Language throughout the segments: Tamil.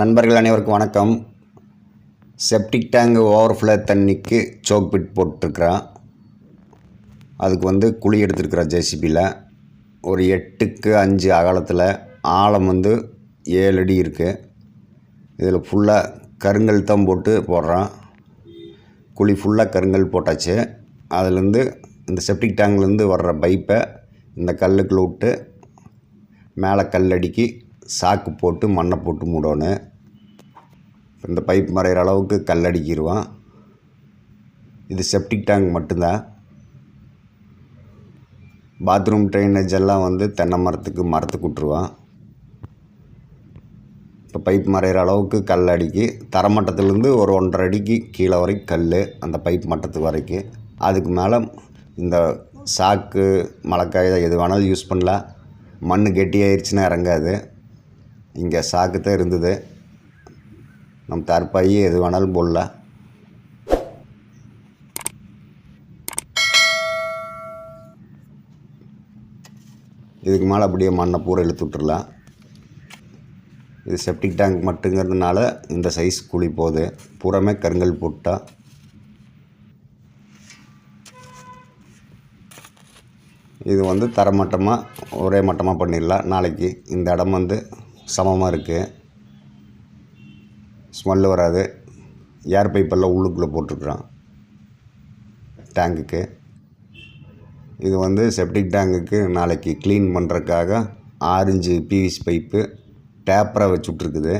நண்பர்கள் அனைவருக்கும் வணக்கம். செப்டிக் டேங்கு ஓவர்ஃப்ளோ தண்ணிக்கு சோக் பிட் போட்டிருக்கிறான். அதுக்கு வந்து குழி எடுத்துருக்குறான் ஜேசிபியில் ஒரு எட்டுக்கு அஞ்சு அகலத்தில் ஆழம் வந்து ஏழு அடி இருக்குது இதில் ஃபுல்லாக கருங்கல் தான் போட்டு போடுறான். குழி ஃபுல்லாக கருங்கல் போட்டாச்சு. அதுலேருந்து இந்த செப்டிக் டேங்க்லேருந்து வர்ற பைப்பை இந்த கல்லுக்குள்ள விட்டு மேலே கல் அடிக்கி சாக்கு போட்டு மண்ணை போட்டு மூடணும். இந்த பைப் மறையிற அளவுக்கு கல் அடிக்கிடுவான் இது செப்டிக் டேங்க் மட்டும்தான். பாத்ரூம் ட்ரைனேஜ் எல்லாம் வந்து தென்னை மரத்துக்கு மரத்துக்கு விட்ருவான் இப்போ பைப் மறையிற அளவுக்கு கல் அடிக்கி. தரமட்டத்துலேருந்து ஒரு ஒன்றரை அடிக்கு கீழே வரைக்கும் கல் அந்த பைப் மட்டத்துக்கு வரைக்கும். அதுக்கு மேலே இந்த சாக்கு மழைக்காய் எது வேணாலும் யூஸ் பண்ணலாம். மண் கெட்டியாயிருச்சுன்னா இறங்காது. இங்கே சாக்கு தான் இருந்தது. நம்ம தற்பாயி எது வேணாலும் போடலாம் இதுக்கு மேலே அப்படியே மண்ணை பூரா இழுத்து விட்டுறலாம். இது செப்டிக் டேங்க் மட்டுங்கிறதுனால இந்த சைஸ் குழி போகுது. பூராமே கருங்கல் போட்டால் இது வந்து தரமட்டமாக ஒரே மட்டமாக பண்ணிடலாம். நாளைக்கு இந்த இடம் வந்து சமமாக இருக்குது ஸ்மெல்லு வராது. ஏர் பைப்பெல்லாம் உள்ளுக்குள்ளே போட்டிருக்குறான். டேங்குக்கு இது வந்து செப்டிக் டேங்குக்கு நாளைக்கு க்ளீன் பண்ணுறக்காக ஆரஞ்சு பிவிசி பைப்பு டேப்பராக வச்சு விட்ருக்குது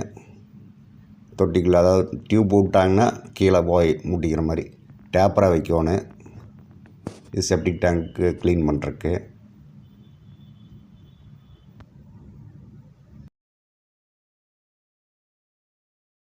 அதாவது டியூப் விட்டாங்கன்னா கீழே போய் முட்டிக்கிற மாதிரி. டேப்பரை வைக்கணும் இது செப்டிக் டேங்க்கு க்ளீன் பண்ணுறக்கு